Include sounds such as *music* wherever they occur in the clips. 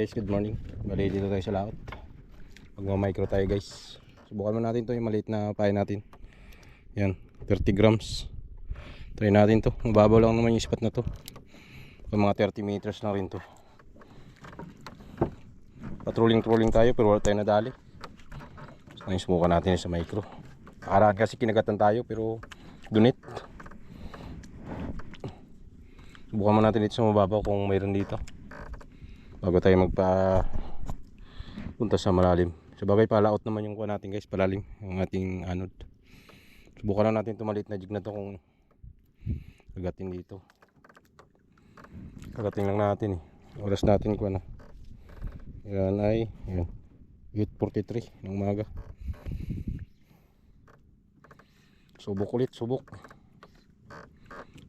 Guys, good morning. Bali dito tayo sa laot. Magma-micro tayo guys. Subukan mo natin to yung maliit na pahay natin. Yan, 30 grams. Try natin to. Mababaw lang naman yung spot na to. Yung mga 30 meters na rin to. Patrolling-trolling tayo pero wala tayo nadali. So, ngayon subukan natin sa micro. Karaan kasi kinagatan tayo pero dunit. Subukan mo natin dito sa mababaw kung mayroon dito bago tayo magpa punta sa malalim. Sa bagay palaot naman yung kuha natin guys. Palalim yung ating anod. Subukan lang natin tumalit na jig na to kung kagatin dito. Kagatin lang natin eh. Oras natin kuha na yan ay yan. 8.43 ng umaga. Subok ulit subok.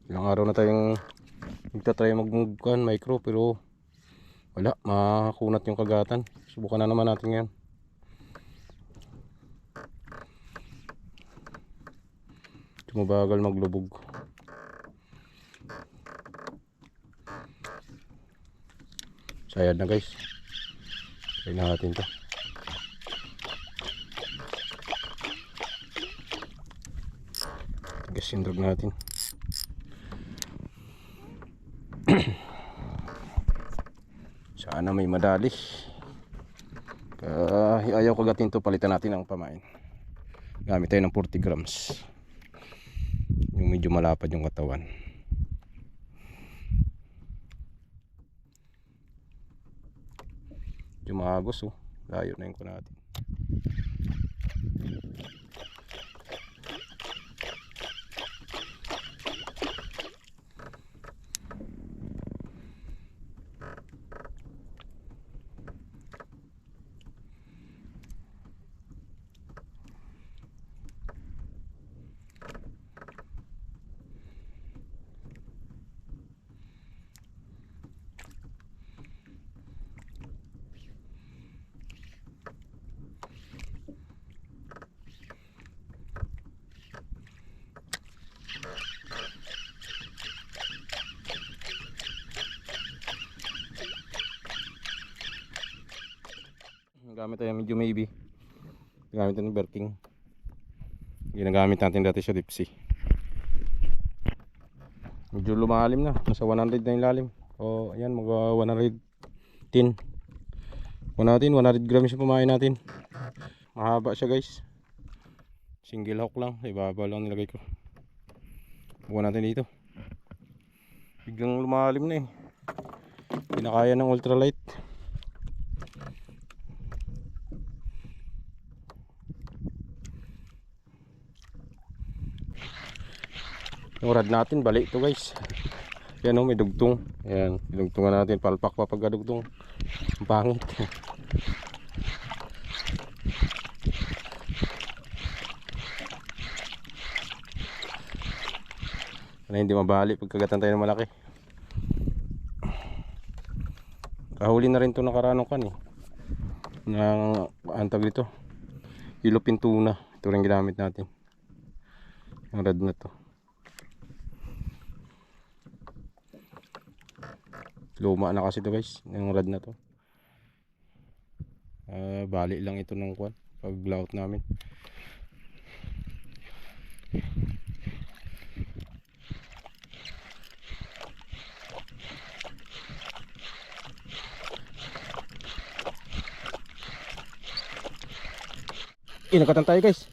Ilang araw na tayong nagtatry magmugkan micro pero wala, makakunat yung kagatan. Subukan na naman natin ngayon. Tumabagal maglubog. Sayad na guys. Try na natin to. Drag natin. Sana may madali. Uh, ayaw kagatin to palitan natin ang pamain. Gamit tayo ng 40 grams. Yung medyo malapad yung katawan. Medyo maagos oh. Layo na yung ko natin. Gamit tayo medyo maybe. Gamit ng Berking. Ginagamit natin dati sa Dipsy. Medyo lumalim na. Nasa 100 na yung lalim. O ayan, mag 110. Kuha natin, 100 grams yung pamain natin. Mahaba siya guys. Single hook lang. Ibaba lang nilagay ko. Kuha natin dito. Biglang lumalim na eh. Pinakaya ng ultralight. Yung rad natin, balik to guys. Yan o, may dugtong. Yan, dugtungan natin. Palpak pa pagka dugtong. Ang pangit. Sana *laughs* hindi mabali pagkagatan tayo ng malaki. Kahuli na rin to nakaranong kan eh. Ng antag dito. Ilupin tuna. Ito rin ginamit natin. Ang rad na to. Luma na kasi to guys, yung rad na to. Ah, bali lang ito ng kwan pag layout namin. Eh, nakatan tayo guys.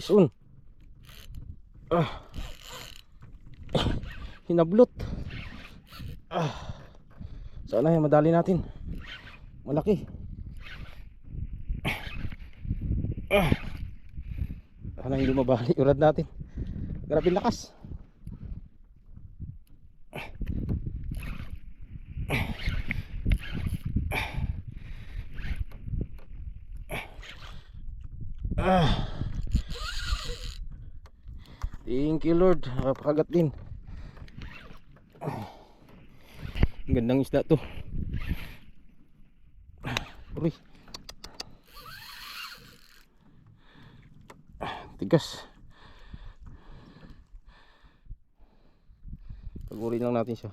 Isun. Ah. *coughs* Hinablot. Sana yung madali natin. Malaki. Ah. Mabali yung rad natin. Grabe lakas. Ah. Thank you Lord. Nakapakagat din. Ang gandang isda to. Uy. Tigas. Pagurin lang natin siya.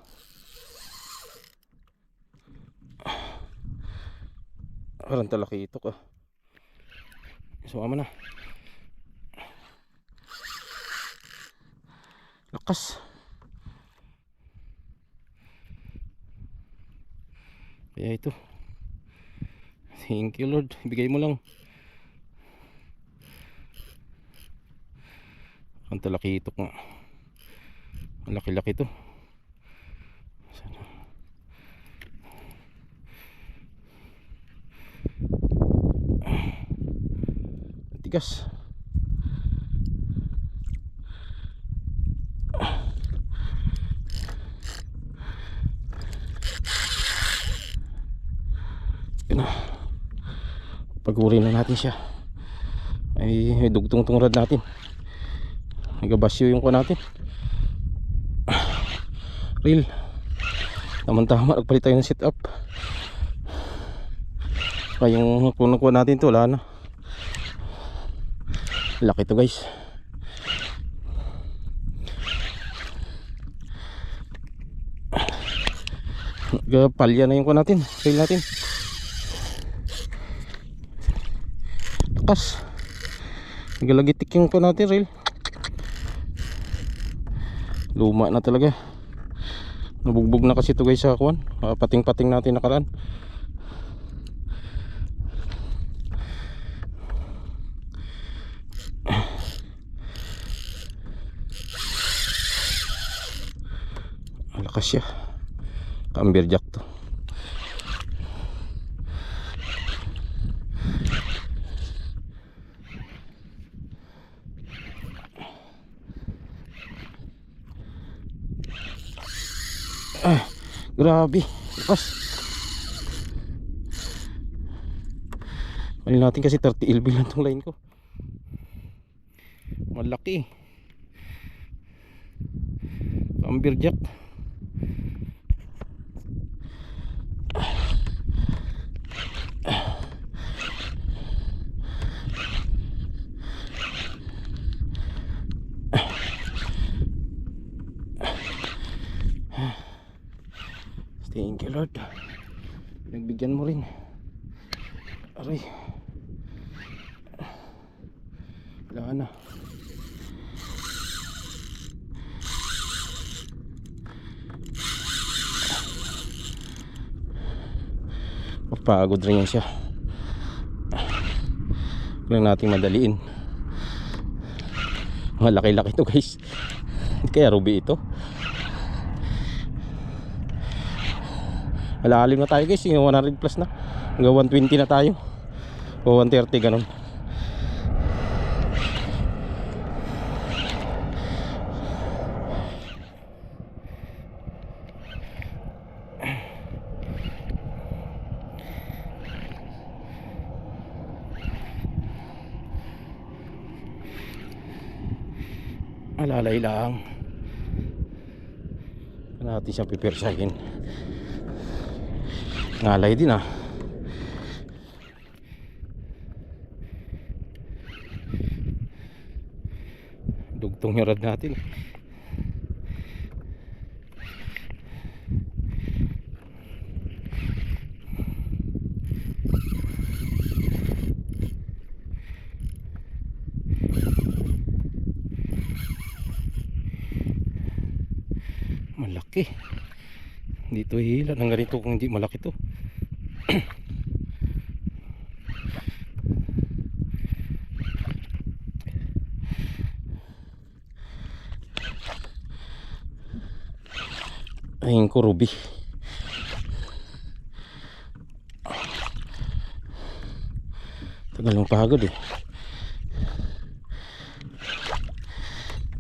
Parang talaki ito ka. Sumama na. Lakas. Kaya ito. Thank you Lord. Ibigay mo lang. Ang talaki ito nga. Ang laki-laki ito. Sana. Tigas. Yun na. Paguri na natin siya. Ay, may dugtong tong natin. Nagabasyo yung ko natin. Real. Tama-tama, nagpalit tayo ng sit up. Kaya yung kuno natin to, wala na. Laki to guys. Palya na yung ko natin. Fail natin. Lakas. Nagalagitik yung ko natin, rail. Luma na talaga. Nabugbog na kasi ito guys sa kuwan. Pating-pating natin nakaraan. Malakas siya. Camber jack to. Ah, grabe. Lakas. Kunin natin kasi 30 LB lang tong line ko. Malaki. Camber Thank you Lord. Nagbigyan mo rin. Aray. Wala na. Mapagod rin siya. Huwag lang nating madaliin. Mga laki-laki to guys. Kaya ruby ito. Malalim na tayo guys, yung 100 plus na. Hanggang 120 na tayo. O 130 ganun. Alalay lang. Natin siyang pipirsahin. Ngalay din ah. Dugtong yung rad natin. Malaki. Dito hila ng ganito kung hindi malaki to. Ruby. Tagal ng pagod eh.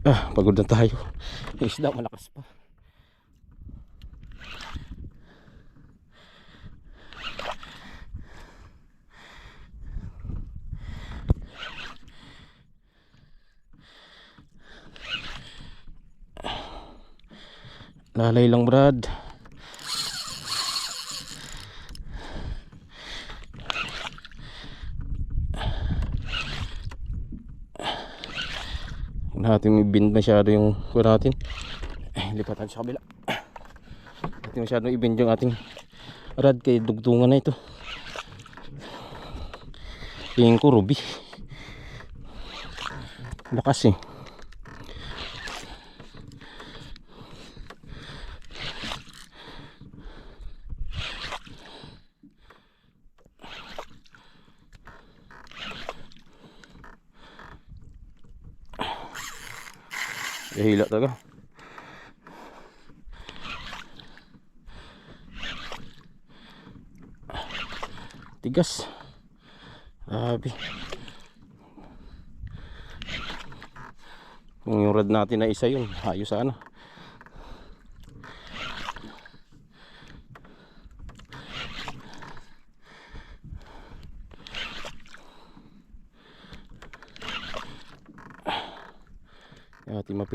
Ah, pagod na tayo. Isda malakas pa. Lalay lang Brad. Huwag natin i-bend masyado yung kuha natin. Eh, lipat natin sa kabila. Hindi masyado i-bend yung ating rad kay dugtungan na ito. Tingin ko ruby. Lakas eh. Hila talaga. Tigas. Grabe. Kung yung rod natin na isa yun, ayos sana.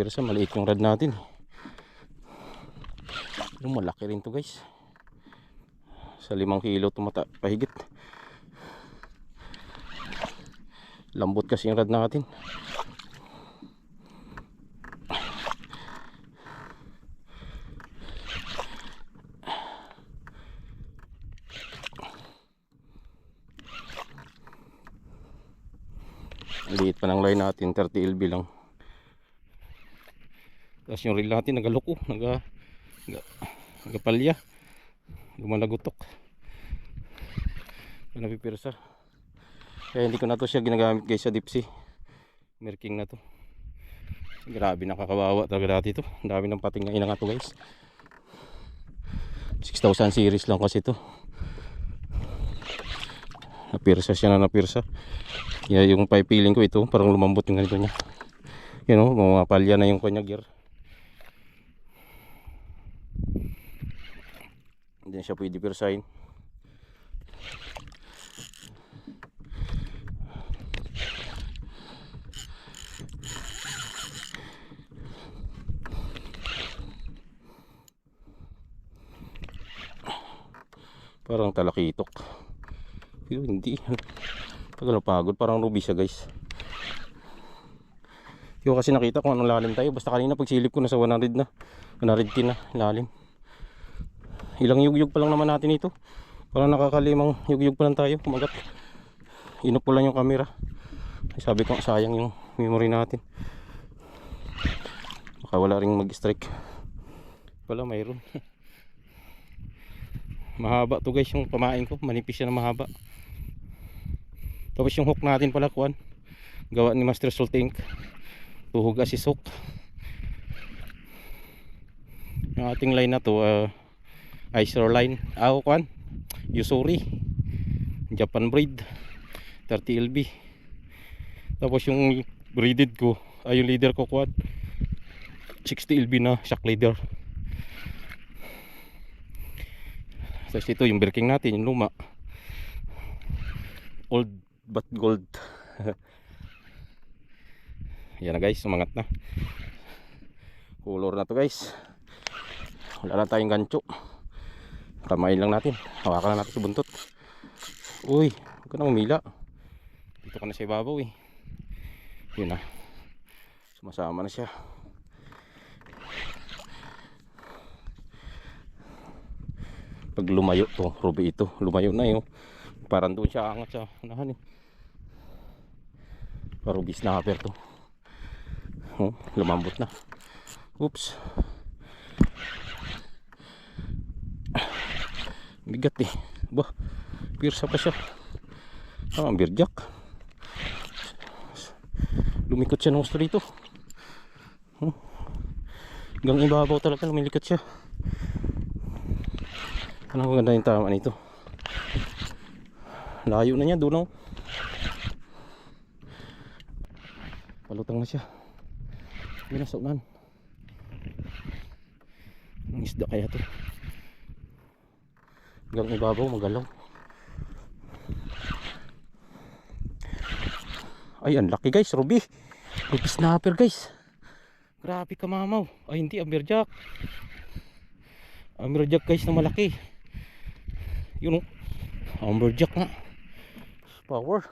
Ating mapirsa, maliit yung rod natin. Yung malaki rin to guys. Sa limang kilo tumata pahigit. Lambot kasi yung rod natin. Liit pa ng line natin, 30 LB lang. Tapos yung reel natin nagaloko, naga, naga, nagapalya. Lumalagutok. Napipirsa. Kaya hindi ko na to siya ginagamit guys sa sea. Merking na to. Grabe nakakawawa talaga dati to. Dami ng pating ina nga to guys. 6,000 series lang kasi to. Napirsa siya na napirsa. Kaya yung pipeeling ko ito, parang lumambot yung ganito niya. You know, mga palya na yung kanya gear. Hindi siya pwede pirsahin. Parang talakitok. Pero hindi. *laughs* Pag ano pagod, parang ruby siya guys. Yung kasi nakita kung anong lalim tayo. Basta kanina pagsilip ko nasa 100 na. 110 na lalim. Ilang yugyug pa lang naman natin ito. Parang nakakalimang yugyug pa lang tayo. Kumagat. Inop ko lang yung camera. Sabi ko sayang yung memory natin. Baka wala ring mag-strike. Wala mayroon. *laughs* mahaba to guys yung pamain ko. Manipis siya na mahaba. Tapos yung hook natin pala kuan. Gawa ni Master Salt Inc. Tuhog assist hook. Yung ating line na to, uh, Icer line. Ah, kuan. Yusuri. Japan breed. 30 LB. Tapos yung breeded ko, ay yung leader ko kuan. 60 LB na shock leader. Tapos ito yung birking natin, yung luma. Old but gold. *laughs* Yan na guys, sumangat na. Color na to guys. Wala na tayong gancho. Kamain lang natin. Hawakan na natin sa buntot. Uy, huwag ka na umila. Dito ka na sa ibabaw eh. Yun na. Sumasama na siya. Pag lumayo to, ruby ito. Lumayo na yun. Parang doon siya angat sa unahan eh. Parubi snapper to. Oh, lumambot na. Oops. Bigat eh. Bah, pirsa pa siya. Ah, ang birjak. Lumikot siya ng gusto. Oh. Hanggang ibabaw talaga lumilikot siya. Ano ang ganda yung tama nito. Layo na niya, dunaw. Palutang na siya. Hindi na. Ang isda kaya to. Hanggang ibabaw, magalaw. Ay, ang laki guys, Ruby. Ruby snapper guys. Grabe ka mamaw. Ay, hindi, Amberjack. Amberjack guys na malaki. Yun oh. Amberjack nga. Power.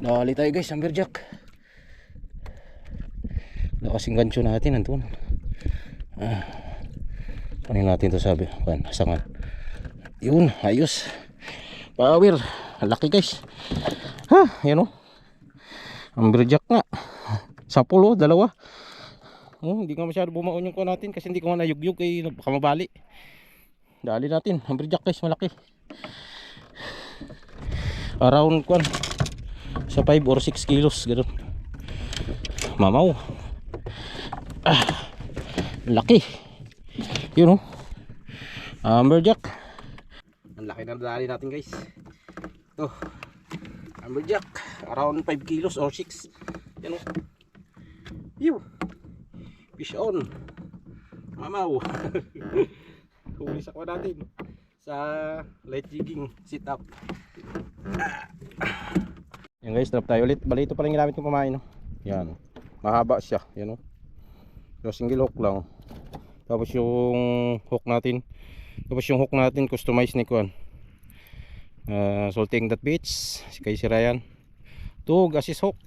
Nakali tayo guys, Amberjack. Lakas yung gancho natin, nandun. Ah. Panin natin to sabi. Pan, sangan. Yun, ayos. Power. Laki guys. Ha, yan o. Amberjack nga. Sapul oh, dalawa. Oh, hindi nga masyado bumaon yung kuha natin kasi hindi ko nga nayugyug ay baka mabali. Dali natin, amberjack guys, malaki. Around kuan sa 5 or 6 kilos ganun. Mamaw. Ah, laki. Yun oh. Amberjack. Ang laki na dali natin guys. Ito. Amberjack. Around 5 kilos or 6. Yan o. Yo. Fish on. Mamaw. *laughs* Huli sa kwa natin. Sa light jigging sit up. Yan guys, drop tayo ulit. Bali ito pala yung ginamit kong pamain. No? Yan. Mahaba siya. Yan o. So single hook lang. Tapos yung hook natin. Tapos yung hook natin customized ni Kuan. Uh, salting that beach. Si kay si Ryan. Tuhog assist hook.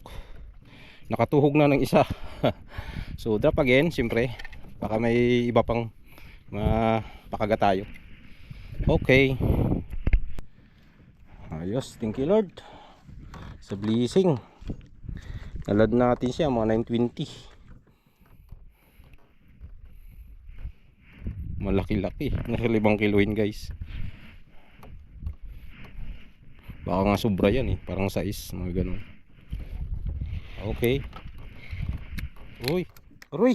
Nakatuhog na ng isa. *laughs* so drop again, siyempre. Baka may iba pang mapakaga tayo. Okay. Ayos, thank you Lord. Sa blessing. Nalad natin siya mga 920. Malaki-laki. Nasa limang kiloin guys. Baka nga sobra yan eh. Parang size. Mga ganun. Okay. Uy. Aroy.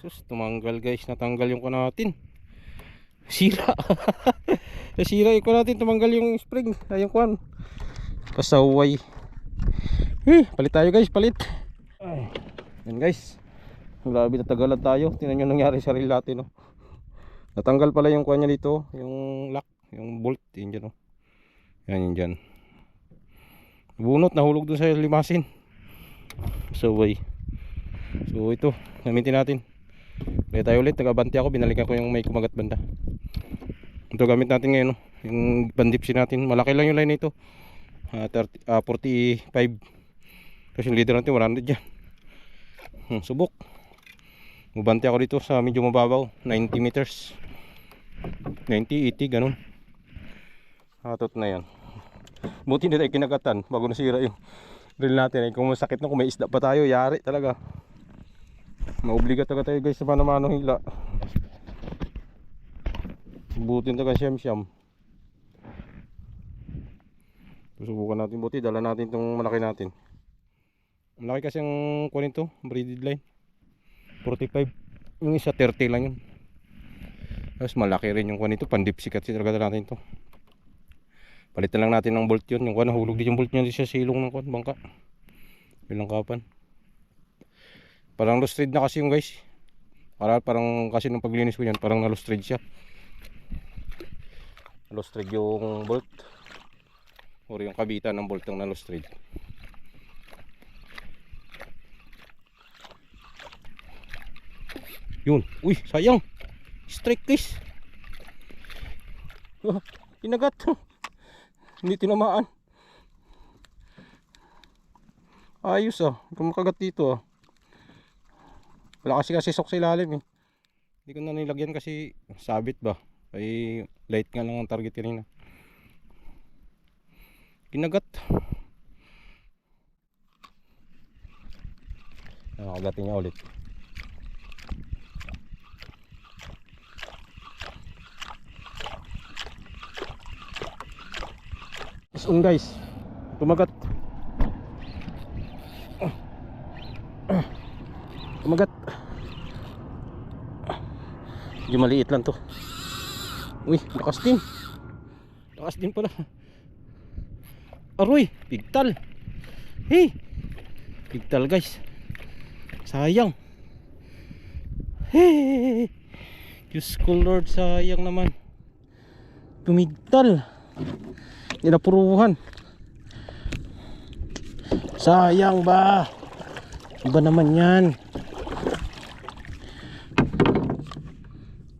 Sus, tumanggal guys. Natanggal yung ko natin. Sira. *laughs* Nasira yung ko natin. Tumanggal yung spring. Ay, yung kwan. Pasaway. Eh, palit tayo guys. Palit. Yan guys. Grabe natagalan tayo. Tingnan nyo nangyari sa reel natin. No? Natanggal pala yung kwan niya dito. Yung lock. Yung bolt. Yan dyan. No? Yan yun dyan. Bunot. Nahulog dun sa limasin. Pasaway. So ito. Gamitin natin. Kaya tayo ulit. Nag-abante ako. Binalikan ko yung may kumagat banda. Ito gamit natin ngayon. No? Yung bandipsi natin. Malaki lang yung line nito. Uh, 30, ah, 45. Kasi yung leader natin 100 dyan. Hmm, subok. Mabante ako dito sa medyo mababaw. 90 meters. 90, 80, ganun. Hatot na yan. Buti na tayo kinagatan bago nasira yung reel natin. Eh, kung masakit na, kung may isda pa tayo, yari talaga. Maobliga talaga tayo guys sa manamano hila. Butin talaga siyam siyam. Susubukan natin buti. Dala natin itong malaki natin. Malaki kasi ang kunin to. Braided line. 45. Yung isa 30 lang yun. Tapos malaki rin yung kunin to. Pandipsik at talaga natin to. Palitan lang natin ng bolt yun. Yung kuwan nahulog din yung bolt niya sa silong ng kuwan. Bangka. Bilang kapan. Parang lost thread na kasi yung guys. Para, parang kasi nung paglinis ko yan. Parang na lost thread siya. Lost thread yung bolt. Or yung kabitan ng bolt ng na lost thread. Yun. Uy, sayang. Strike guys. Oh, kinagat. Hindi tinamaan. Ayos ah. Kung makagat dito ah. Wala kasi kasi sok sa ilalim eh. Hindi ko na nilagyan kasi sabit ba. Ay light nga lang ang target kanina. Kinagat. Nakagatin niya ulit. Isung guys. Kumagat. Kumagat. Medyo maliit lang to. Uy, lakas din. Lakas din pala. Aroy, pigtal. Hey. Pigtal guys. Sayang. Hey. Diyos ko Lord, sayang naman. Tumigtal. Inapuruhan. Sayang ba? Iba naman yan.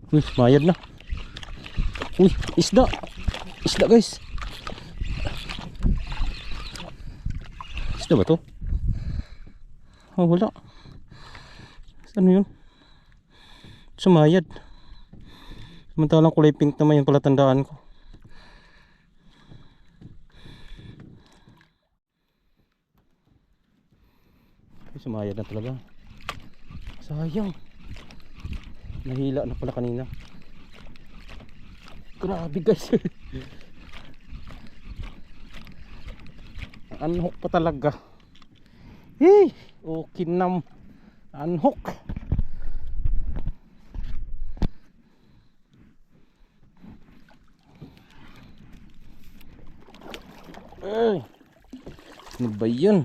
Uy, mayad na. Uy, isda. Isda guys. Isda ba to? Oh, wala. Ano yun? Sumayad. Samantalang kulay pink naman yung palatandaan ko. Sumayad na talaga. Sayang. Nahila na pala kanina. Grabe guys. *laughs* Unhook pa talaga. Hey, okay nam. Unhook. Ay. Ano ba yun?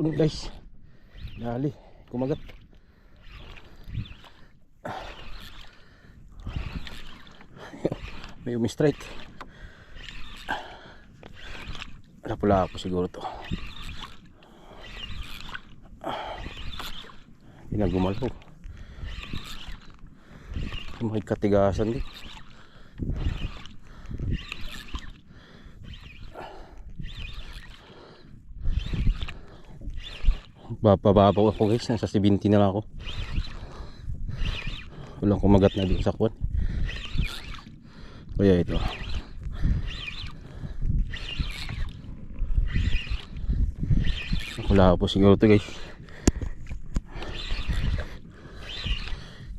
Ulit guys. Dali. Kumagat. May umi-strike. Lapula ako siguro to. Hindi na gumalaw. May katigasan din. Bababaw ako guys, nasa 70 na lang ako. Walang kumagat na din sa kwan. Kaya ito. Wala po siguro to guys.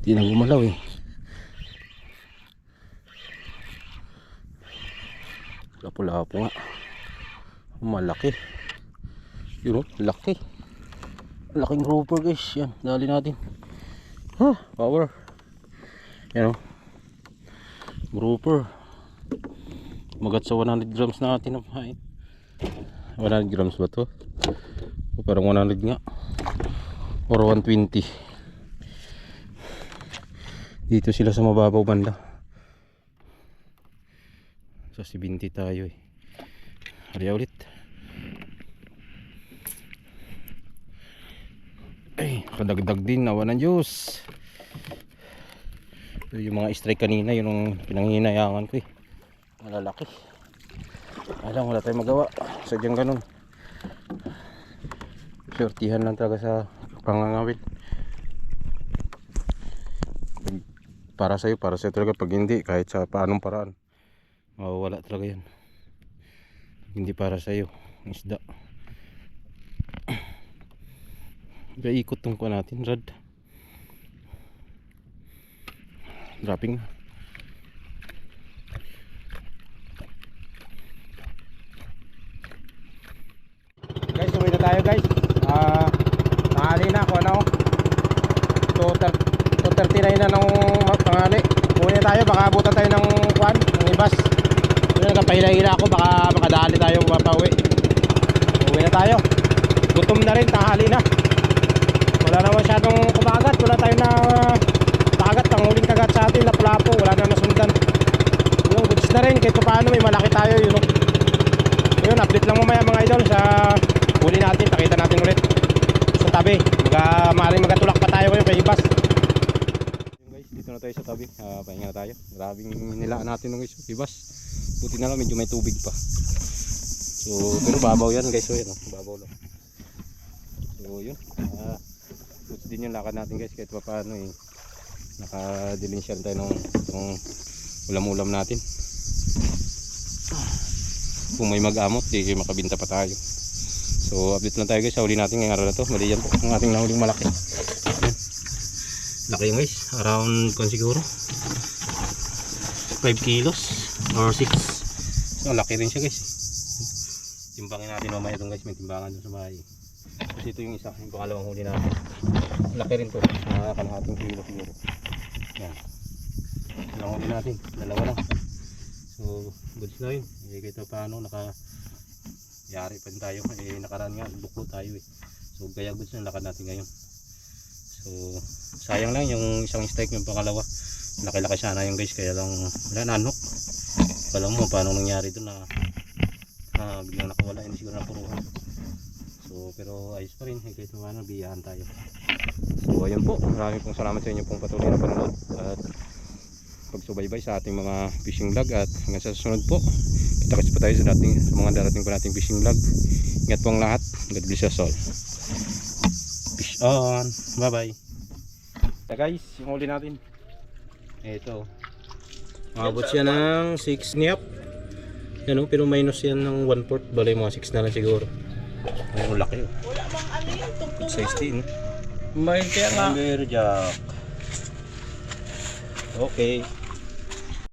Hindi na gumalaw eh. Lapo-lapo nga. Malaki. Yun oh, laki. Laking grouper guys. Yan, dali natin. Ha, power. Yan oh. Grouper. Magat sa 100 grams natin ang hain. 100 grams ba to? O parang 100 nga. Or 120. Dito sila sa mababaw banda. Sa 70 tayo eh. Hari ulit. Ay, kadagdag din. Nawa ng Diyos. Yung mga strike kanina. Yun ang pinanghinayangan ko eh. Malalaki. Alam, wala tayong magawa. Sadyang ganun. Sortihan lang talaga sa pangangawin. Para sa'yo, para sa'yo talaga. Pag hindi, kahit sa paanong paraan. Mawawala talaga yan. Hindi para sa'yo. Isda. Gaikot tong ko natin, Rad. Dropping na. Guys, uwi na tayo guys. Ah, tanghali na ako ano. 2.39 na ng tanghali. Uwi na tayo, baka abutan tayo ng kwan, ng ibas. Yun, nagpahila-hila ako, baka makadali tayo mapauwi. Uwi na tayo. Gutom na rin, tanghali na. Wala na masyadong kumagat, wala tayong na kagat, ang huling kagat sa atin, lapu-lapo, wala na nasundan. Yung goods na rin, kahit paano may malaki tayo, yun. oh. Yun, update lang mamaya mga idol sa huli natin, pakita natin ulit sa tabi. Mga maaaring magatulak pa tayo ngayon kay Ibas. Yun guys, dito na tayo sa tabi. Ah, pahinga na tayo. Grabing nilaan natin ng guys, Ibas. Buti na lang medyo may tubig pa. So, pero babaw yan guys, so yan, oh, babaw lang. So, yun. Goods din yung lakad natin guys, kahit pa paano eh. Nakadilinsyan tayo ng itong ulam-ulam natin. Kung may mag-amot, di makabinta pa tayo. So, update lang tayo guys sa huli natin ngayong araw na to. Mali yan po, ang ating nahuling malaki. Laki yun guys, around kung siguro 5 kilos or 6. So, laki rin siya guys. Timbangin natin mamaya itong guys, may timbangan dun sa bahay. Kasi ito yung isa, yung pangalawang huli natin. Laki rin to, mga kalahating kilo siguro. Yan. Ang huli natin, dalawa lang. So, goods na yun. Eh, kahit paano, naka yari pa rin tayo. Eh, nakaraan nga, buklo tayo eh. So, kaya goods na lakad natin ngayon. So, sayang lang yung isang strike yung pangalawa. Laki-laki sana yung guys, kaya lang wala nanok. Alam mo paano nangyari doon na ah, biglang nakawala, hindi siguro napuruhan. So, pero ayos pa rin, eh, kahit paano, biyahan tayo. So, ayun po. Maraming pong salamat sa inyo pong patuloy na panonood at pagsubaybay sa ating mga fishing vlog at hanggang sa susunod po. kita-kits pa tayo sa, dating, sa mga darating pa nating fishing vlog. Ingat po ang lahat. God bless us all. Fish on. Bye bye. So guys, yung huli natin. Ito. Mabot siya ng 6 niyap. Yan o, pero minus yan ng 1 fourth. Balay mga 6 na lang siguro. Ayun, laki oh. Wala mang ano yun, tungtong. Size 10. May kaya nga. Jack. Okay.